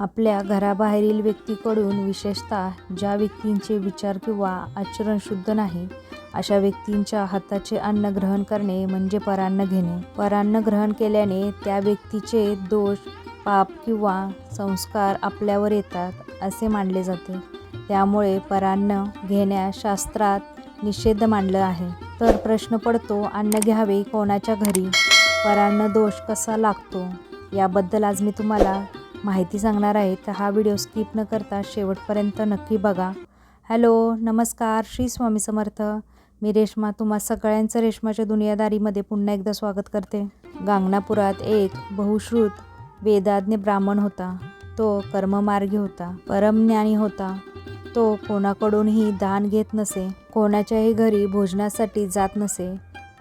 आपल्या घराबाहेरील व्यक्तीकडून विशेषतः ज्या व्यक्तींचे विचार किंवा आचरण शुद्ध नाही अशा व्यक्तींच्या हाताचे अन्न ग्रहण करणे म्हणजे परान्न घेणे. परान्न ग्रहण केल्याने त्या व्यक्तीचे दोष पाप किंवा संस्कार आपल्यावर येतात असे मानले जाते. त्यामुळे परान्न घेण्यास शास्त्रात निषेध मांडलं आहे. तर प्रश्न पडतो अन्न घ्यावे कोणाच्या घरी? परान्न दोष कसा लागतो? याबद्दल आज मी तुम्हाला माहिती सांगणार आहे तर हा व्हिडिओ स्किप न करता शेवटपर्यंत नक्की बघा. हॅलो नमस्कार श्री स्वामी समर्थ. मी रेश्मा तुम्हा सगळ्यांचं रेश्माच्या दुनियादारीमध्ये पुन्हा एकदा स्वागत करते. गांगणापुरात एक बहुश्रुत वेदाज्ञ ब्राह्मण होता. तो कर्ममार्गी होता परमज्ञानी होता. तो कोणाकडूनही दान घेत नसे कोणाच्याही घरी भोजनासाठी जात नसे.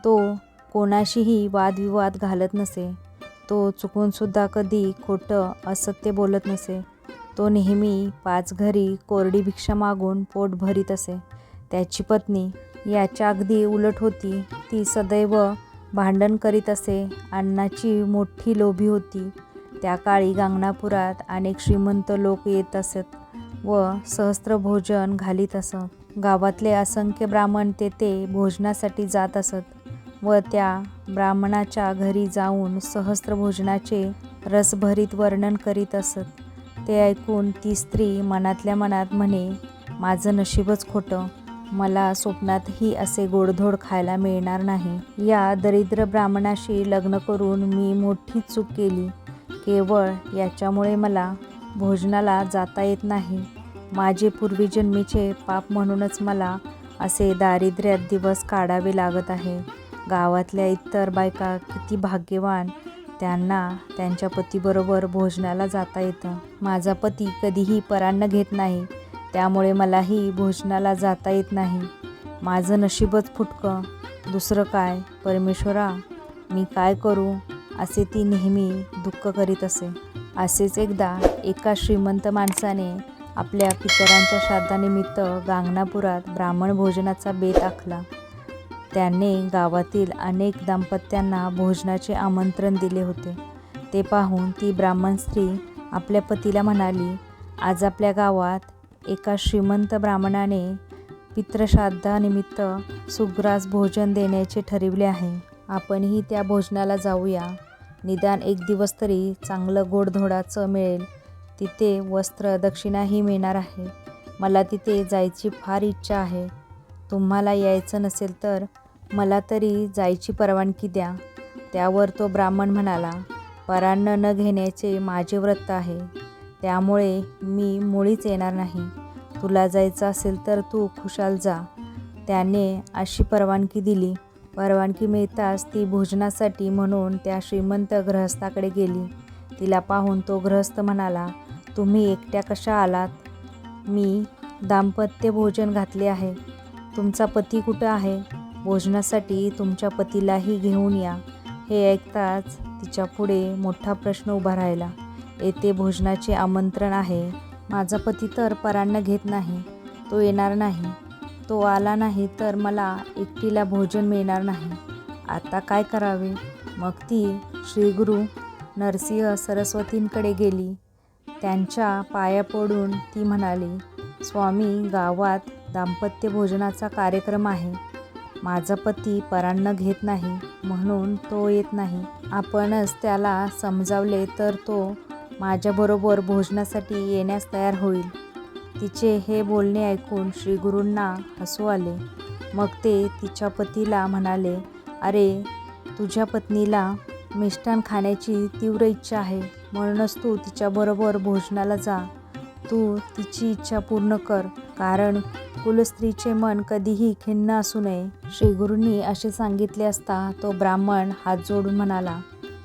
तो कोणाशीही वादविवाद घालत नसे. तो चुकूनसुद्धा कधी खोटं असत्य बोलत नसे. तो नेहमी पाच घरी कोरडी भिक्षा मागून पोट भरीत असे. त्याची पत्नी याच्या अगदी उलट होती. ती सदैव भांडण करीत असे. अन्नाची मोठी लोभी होती. त्या काळी गांगणापुरात अनेक श्रीमंत लोक येत असत व सहस्त्र भोजन घालीत असत. गावातले असंख्य ब्राह्मण तेथे भोजनासाठी जात असत. व त्या ब्राह्मणाच्या घरी जाऊन सहस्त्र भोजनाचे रसभरीत वर्णन करीत असत. ते ऐकून ती स्त्री मनातल्या मनात म्हणे माझं नशीबच खोटं. मला स्वप्नातही असे गोडधोड खायला मिळणार नाही. या दरिद्र ब्राह्मणाशी लग्न करून मी मोठी चूक केली. केवळ याच्यामुळे मला भोजनाला जाता येत नाही. माझे पूर्वीजन्मीचे पाप म्हणूनच मला असे दारिद्र्यात दिवस काढावे लागत आहे. गावातल्या इतर बायका किती भाग्यवान त्यांना त्यांच्या पतीबरोबर भोजनाला जाता येतं. माझा पती कधीही परान्न घेत नाही त्यामुळे मलाही भोजनाला जाता येत नाही. माझं नशीबच फुटकं. दुसरं काय? परमेश्वरा मी काय करू? असे ती नेहमी दुःख करीत असे. असेच एकदा एका श्रीमंत माणसाने आपल्या पितरांच्या श्राद्धानिमित्त गांगणापुरात ब्राह्मण भोजनाचा बेत आखला. त्याने गावातील अनेक दाम्पत्यांना भोजनाचे आमंत्रण दिले होते. ते पाहून ती ब्राह्मण स्त्री आपल्या पतीला म्हणाली आज आपल्या गावात एका श्रीमंत ब्राह्मणाने पितृश्राद्धानिमित्त सुग्रास भोजन देण्याचे ठरविले आहे. आपणही त्या भोजनाला जाऊया. निदान एक दिवस तरी चांगलं गोडधोडाचं मिळेल. तिथे वस्त्र दक्षिणाही मिळणार आहे. मला तिथे जायची फार इच्छा आहे. तुम्हाला यायचं नसेल तर मला तरी जायची परवानगी द्या. त्यावर तो ब्राह्मण म्हणाला परान्न न घेण्याचे माझे व्रत आहे. त्यामुळे मी मुळीच येणार नाही. तुला जायचं असेल तर तू खुशाल जा. त्याने अशी परवानगी दिली. परवानगी मिळताच ती भोजनासाठी म्हणून त्या श्रीमंत गृहस्थाकडे गेली. तिला पाहून तो गृहस्थ म्हणाला तुम्ही एकट्या कशा आलात? मी दाम्पत्य भोजन घातले आहे. तुमचा पती कुठं आहे? भोजनासाठी तुमच्या पतीलाही घेऊन या. हे ऐकताच तिच्या पुढे मोठा प्रश्न उभा राहिला. येथे भोजनाचे आमंत्रण आहे. माझा पती तर परान्न घेत नाही. तो येणार नाही. तो आला नाही तर मला एकटीला भोजन मिळणार नाही. आता काय करावे? मग ती श्रीगुरू नरसिंह सरस्वतींकडे गेली. त्यांच्या पाया पडून ती म्हणाली स्वामी गावात दाम्पत्य भोजनाचा कार्यक्रम आहे. माझा पती परान्न घेत नाही म्हणून तो येत नाही. आपणच त्याला समजावले तर तो माझ्याबरोबर भोजनासाठी येण्यास तयार होईल. तिचे हे बोलणे ऐकून श्रीगुरूंना हसू आले. मग ते तिच्या पतीला म्हणाले अरे तुझ्या पत्नीला मिष्टान खाण्याची तीव्र इच्छा आहे. म्हणूनच तू तिच्याबरोबर भोजनाला जा. तू तिची इच्छा पूर्ण कर. कारण कुलस्त्रीचे मन कधीही खिन्न असू नये. श्रीगुरूंनी असे सांगितले असता तो ब्राह्मण हात जोडून म्हणाला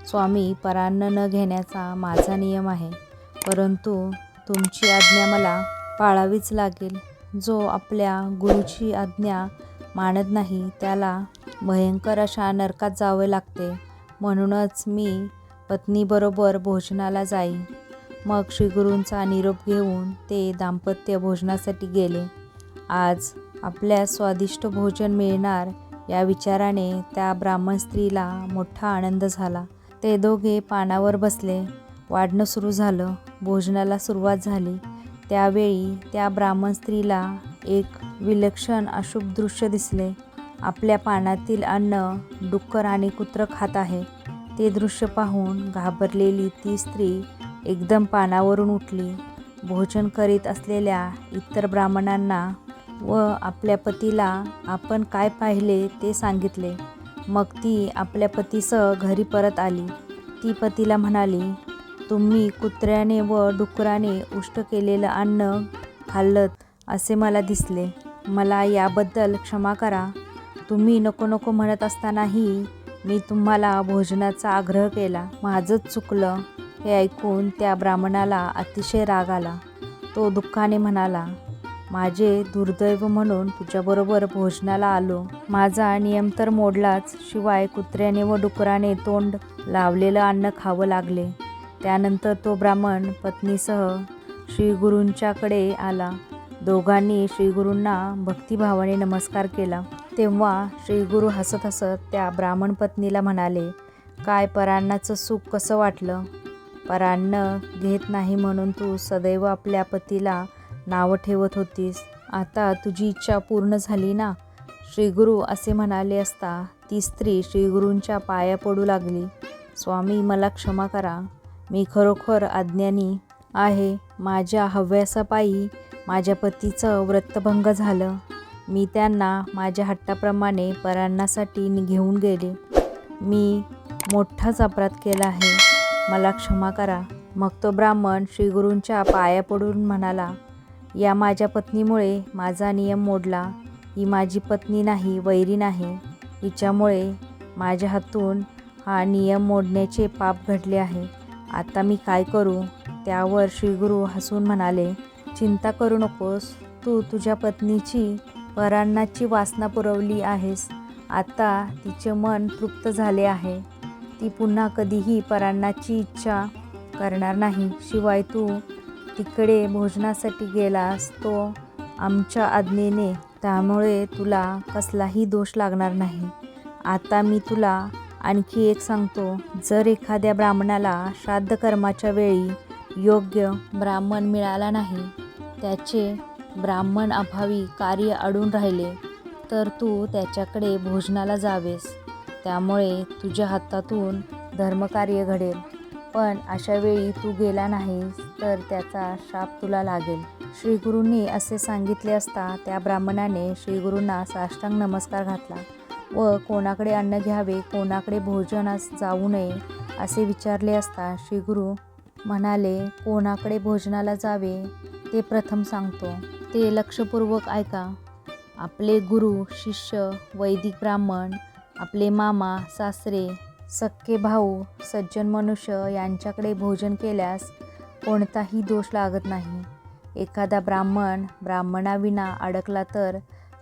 स्वामी परान्न न घेण्याचा माझा नियम आहे. परंतु तुमची आज्ञा मला पाळावीच लागेल. जो आपल्या गुरुची आज्ञा मानत नाही त्याला भयंकर अशा नरकात जावे लागते. म्हणूनच मी पत्नीबरोबर भोजनाला जाईन मग श्रीगुरूंचा निरोप घेऊन ते दाम्पत्य भोजनासाठी गेले. आज आपल्या स्वादिष्ट भोजन मिळणार या विचाराने त्या ब्राह्मण स्त्रीला मोठा आनंद झाला. ते दोघे पानावर बसले. वाढणं सुरू झालं. भोजनाला सुरुवात झाली. त्यावेळी त्या ब्राह्मण स्त्रीला एक विलक्षण अशुभ दृश्य दिसले. आपल्या पानातील अन्न डुक्कर आणि कुत्रं खात आहे. ते दृश्य पाहून घाबरलेली ती स्त्री एकदम पानावरून उठली. भोजन करीत असलेल्या इतर ब्राह्मणांना व आपल्या पतीला आपण काय पाहिले ते सांगितले. मग ती आपल्या पतीसह घरी परत आली. ती पतीला म्हणाली तुम्ही कुत्र्याने व डुकराने उष्ट केलेलं अन्न खाल्लं असे मला दिसले. मला याबद्दल क्षमा करा. तुम्ही नको नको म्हणत असतानाही मी तुम्हाला भोजनाचा आग्रह केला. माझंच चुकलं. हे ऐकून त्या ब्राह्मणाला अतिशय राग आला. तो दुःखाने म्हणाला माझे दुर्दैव म्हणून तुझ्याबरोबर भोजनाला आलो. माझा नियम तर मोडलाच. शिवाय कुत्र्याने व डुकराने तोंड लावलेलं अन्न खावं लागले. त्यानंतर तो ब्राह्मण पत्नीसह श्रीगुरूंच्याकडे आला. दोघांनी श्रीगुरूंना भक्तिभावाने नमस्कार केला. तेव्हा श्रीगुरू हसत हसत त्या ब्राह्मण पत्नीला म्हणाले काय परान्नाचं सुख कसं वाटलं? परान्न घेत नाही म्हणून तू सदैव आपल्या पतीला नावं ठेवत होतीस. आता तुझी इच्छा पूर्ण झाली ना? श्रीगुरू असे म्हणाले असता ती स्त्री श्रीगुरूंच्या पाया पडू लागली. स्वामी मला क्षमा करा. मी खरोखर अज्ञानी आहे. माझ्या हव्यासापायी माझ्या पतीचं व्रतभंग झालं. मी त्यांना माझ्या हट्टाप्रमाणे परांनासाठी नि- घेऊन गेले. मी मोठाच अपराध केला आहे. मला क्षमा करा. मग तो ब्राह्मण श्रीगुरूंच्या पाया पडून म्हणाला या माझ्या पत्नीमुळे माझा नियम मोडला. ही माझी पत्नी नाही वैरी नाही. हिच्यामुळे माझ्या हातून हा नियम मोडण्याचे पाप घडले आहे. आता मी काय करू? त्यावर श्रीगुरू हसून म्हणाले चिंता करू नकोस. तू तुझ्या पत्नीची परान्नाची वासना पुरवली आहेस. आता तिचे मन तृप्त झाले आहे. ती पुन्हा कधीही परान्नाची इच्छा करणार नाही. शिवाय तू तिकडे भोजनासाठी गेलास तो आमच्या आज्ञेने. त्यामुळे तुला कसलाही दोष लागणार नाही. आता मी तुला आणखी एक सांगतो. जर एखाद्या ब्राह्मणाला श्राद्ध कर्माच्या वेळी योग्य ब्राह्मण मिळाला नाही त्याचे ब्राह्मण अभावी कार्य अडून राहिले तर तू त्याच्याकडे भोजनाला जावेस. त्यामुळे तुझ्या हातातून धर्मकार्य घडेल. पण अशा वेळी तू गेला नाहीस तर त्याचा शाप तुला लागेल. श्रीगुरूंनी असे सांगितले असता त्या ब्राह्मणाने श्रीगुरूंना साष्टांग नमस्कार घातला व कोणाकडे अन्न घ्यावे कोणाकडे भोजनास जाऊ नये असे विचारले असता श्रीगुरू म्हणाले कोणाकडे भोजनाला जावे ते प्रथम सांगतो. ते लक्षपूर्वक ऐका. आपले गुरु शिष्य वैदिक ब्राह्मण आपले मामा सासरे सख्खे भाऊ सज्जन मनुष्य यांच्याकडे भोजन केल्यास कोणताही दोष लागत नाही. एखादा ब्राह्मण ब्राह्मणाविना अडकला तर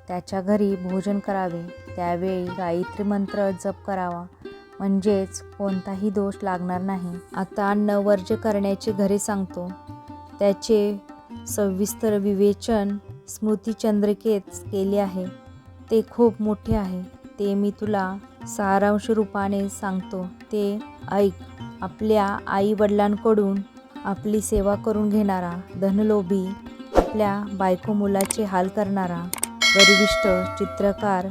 त्याच्या घरी भोजन करावे. त्यावेळी गायत्री मंत्र जप करावा. म्हणजेच कोणताही दोष लागणार नाही. आता अन्न वर्ज्य करण्याचे घरे सांगतो. त्याचे सविस्तर विवेचन स्मृतिचंद्रिकेत केले आहे. ते खूप मोठे आहे. ते मी तुला सारांश रूपाने सांगतो. ते ऐक. आपल्या आई वडिलांकडून आपली सेवा करून घेणारा धनलोभी आपल्या बायको मुलाचे हाल करणारा गरिविष्ट चित्रकार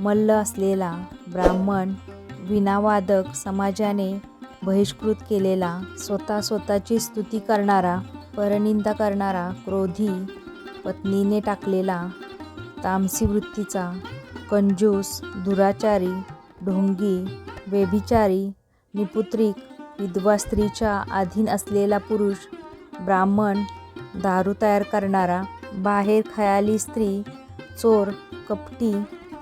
मल्ल असलेला ब्राह्मण विनावादक समाजाने बहिष्कृत केलेला स्वतः स्वतःची स्तुती करणारा परनिंदा करणारा क्रोधी पत्नीने टाकलेला तामसी वृत्तीचा कंजूस दुराचारी ढोंगी व्यभिचारी निपुत्रिक विधवा स्त्रीच्या अधीन असलेला पुरुष ब्राह्मण दारू तयार करणारा बाहेर खयाली स्त्री चोर कपटी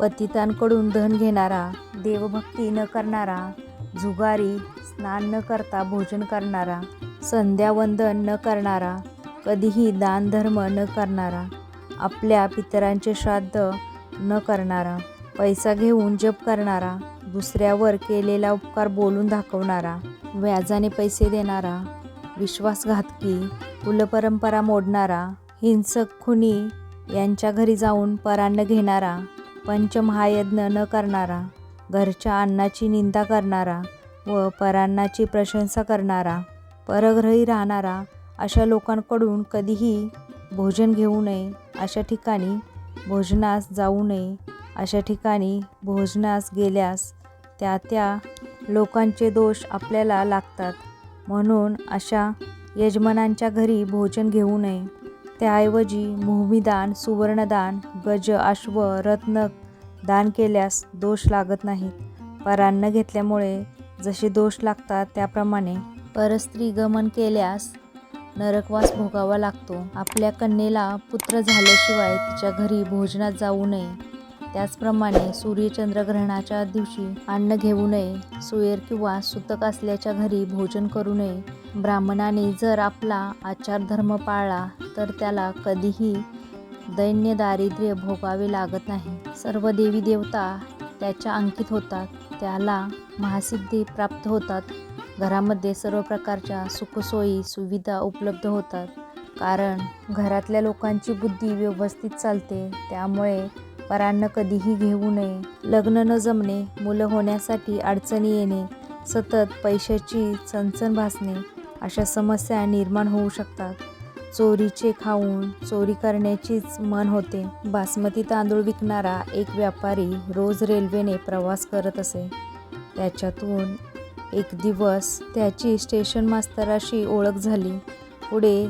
पतितांकडून धन घेणारा देवभक्ती न करणारा जुगारी स्नान न करता भोजन करणारा संध्यावंदन न करणारा कधीही दानधर्म न करणारा आपल्या पितरांचे श्राद्ध न करणारा. पैसा घेऊन जप करणारा दुसऱ्यावर केलेला उपकार बोलून दाखवणारा व्याजाने पैसे देणारा विश्वासघातकी कुलपरंपरा मोडणारा हिंसक खुनी यांच्या घरी जाऊन परान्न घेणारा पंचमहायज्ञ न करणारा घरच्या अन्नाची निंदा करणारा व परान्नाची प्रशंसा करणारा परग्रही राहणारा अशा लोकांकडून कधीही भोजन घेऊ नये अशा ठिकाणी भोजनास जाऊ नये अशा ठिकाणी भोजनास गेल्यास त्या त्या लोकांचे दोष आपल्याला लागतात. म्हणून अशा यजमानांच्या घरी भोजन घेऊ नये. त्याऐवजी भूमिदान सुवर्णदान गज अश्व रत्न दान केल्यास दोष लागत नाहीत परान्न घेतल्यामुळे जसे दोष लागतात त्याप्रमाणे परस्त्री गमन केल्यास नरकवास भोगावा लागतो. आपल्या कन्येला पुत्र झाल्याशिवाय तिच्या घरी भोजनात जाऊ नये. त्याचप्रमाणे सूर्यचंद्रग्रहणाच्या दिवशी अन्न घेऊ नये सुयर किंवा सुतक असल्याच्या घरी भोजन करू नये. ब्राह्मणाने जर आपला आचारधर्म पाळला तर त्याला कधीही दैन्य दारिद्र्य भोगावे लागत नाही. सर्व देवी देवता त्याच्या अंकित होतात त्याला महासिद्धी प्राप्त होतात. घरामध्ये सर्व प्रकारच्या सुखसोयी सुविधा उपलब्ध होतात. कारण घरातल्या लोकांची बुद्धी व्यवस्थित चालते त्यामुळे परान्न कधीही घेऊ नये. लग्न न जमणे मुलं होण्यासाठी अडचणी येणे सतत पैशाची चणचण भासणे अशा समस्या निर्माण होऊ शकतात. चोरीचे खाऊन चोरी करण्याचीच मन होते. बासमती तांदूळ विकणारा एक व्यापारी रोज रेल्वेने प्रवास करत असे. त्याच्यातून एक दिवस त्याची स्टेशन मास्तराशी ओळख झाली. पुढे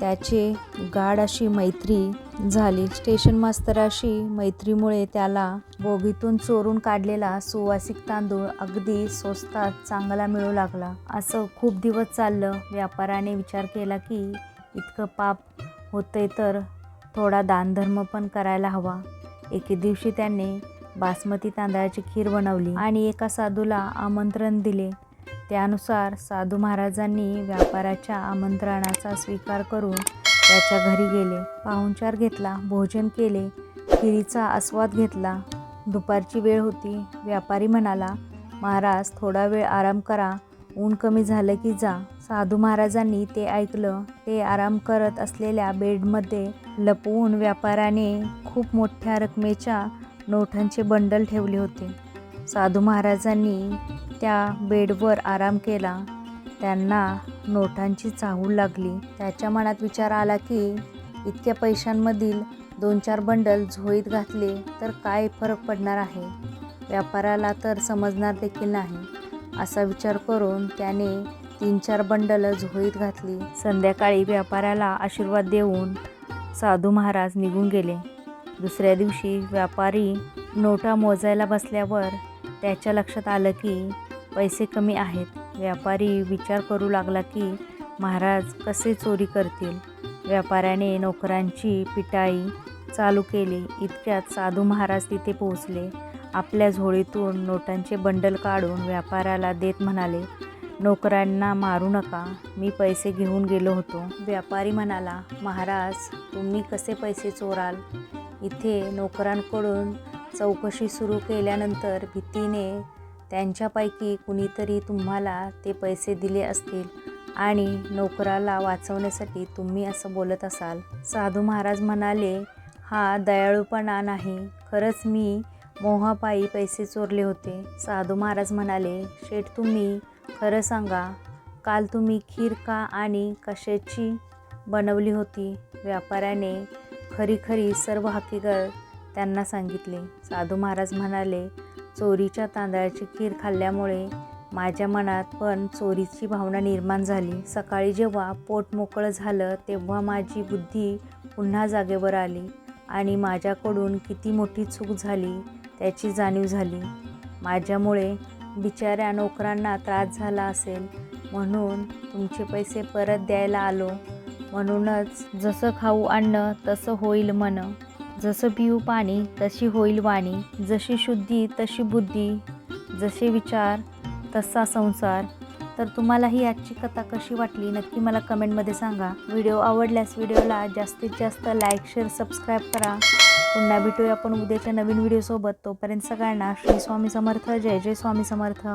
त्याचे गाढ अशी मैत्री झाली. स्टेशन मास्तराशी मैत्रीमुळे त्याला बोगीतून चोरून काढलेला सुवासिक तांदूळ अगदी स्वस्तात चांगला मिळू लागला. असं खूप दिवस चाललं. व्यापाराने विचार केला की इतकं पाप होतंय तर थोडा दानधर्म पण करायला हवा. एके दिवशी त्याने बासमती तांदळाची खीर बनवली आणि एका साधूला आमंत्रण दिले. त्यानुसार साधू महाराजांनी व्यापाराच्या आमंत्रणाचा स्वीकार करून त्याच्या घरी गेले. पाहुणचार घेतला भोजन केले खिरीचा आस्वाद घेतला. दुपारची वेळ होती. व्यापारी म्हणाला महाराज थोडा वेळ आराम करा. ऊन कमी झालं की जा. साधू महाराजांनी ते ऐकलं. ते आराम करत असलेल्या बेडमध्ये लपवून व्यापाराने खूप मोठ्या रकमेच्या नोटांचे बंडल ठेवले होते. साधू महाराजांनी त्या बेडवर आराम केला. त्यांना नोटांची चाहूल लागली. त्याच्या मनात विचार आला की इतक्या पैशांमधील दोन चार बंडल झोईत घातले तर काय फरक पडणार आहे? व्यापाराला तर समजणार देखील नाही. असा विचार करून त्याने तीन चार बंडल झोईत घातली. संध्याकाळी व्यापाऱ्याला आशीर्वाद देऊन साधू महाराज निघून गेले. दुसऱ्या दिवशी व्यापारी नोटा मोजायला बसल्यावर त्याच्या लक्षात आलं की पैसे कमी आहेत. व्यापारी विचार करू लागला की महाराज कसे चोरी करतील? व्यापाऱ्याने नोकरांची पिटाई चालू केली. इतक्यात साधू महाराज तिथे पोहोचले. आपल्या झोळीतून नोटांचे बंडल काढून व्यापाऱ्याला देत म्हणाले नोकरांना मारू नका. मी पैसे घेऊन गेलो होतो. व्यापारी म्हणाला महाराज तुम्ही कसे पैसे चोराल? इथे नोकरांकडून चौकशी सुरू केल्यानंतर भीतीने त्यांच्यापैकी कुणीतरी तुम्हाला ते पैसे दिले असतील आणि नोकराला वाचवण्यासाठी तुम्ही असं बोलत असाल. साधू महाराज म्हणाले हा दयाळूपणा नाही खरंच मी मोहापायी पैसे चोरले होते. साधू महाराज म्हणाले शेठ तुम्ही खरं सांगा काल तुम्ही खीर का आणि कशाची बनवली होती? व्यापाऱ्याने खरी खरी सर्व हकीकत त्यांना सांगितले. साधू महाराज म्हणाले चोरीच्या तांदळाची खीर खाल्ल्यामुळे माझ्या मनात पण चोरीची भावना निर्माण झाली. सकाळी जेव्हा पोट मोकळं झालं तेव्हा माझी बुद्धी पुन्हा जागेवर आली आणि माझ्याकडून किती मोठी चूक झाली त्याची जाणीव झाली. माझ्यामुळे बिचाऱ्या नोकरांना त्रास झाला असेल म्हणून तुमचे पैसे परत द्यायला आलो. म्हणूनच जसं खाऊ आणणं तसं होईल मन जसं पिऊ पाणी तशी होईल वाणी. जशी शुद्धी तशी बुद्धी. जसे विचार तसा संसार. तर तुम्हाला ही आजची कथा कशी वाटली नक्की मला कमेंटमध्ये सांगा. व्हिडिओ आवडल्यास व्हिडिओला जास्तीत जास्त लाईक शेअर सबस्क्राईब करा. पुन्हा भेटूया आपण उद्याच्या नवीन व्हिडिओसोबत. तोपर्यंत सगळ्यांना श्री स्वामी समर्थ. जय जय स्वामी समर्थ.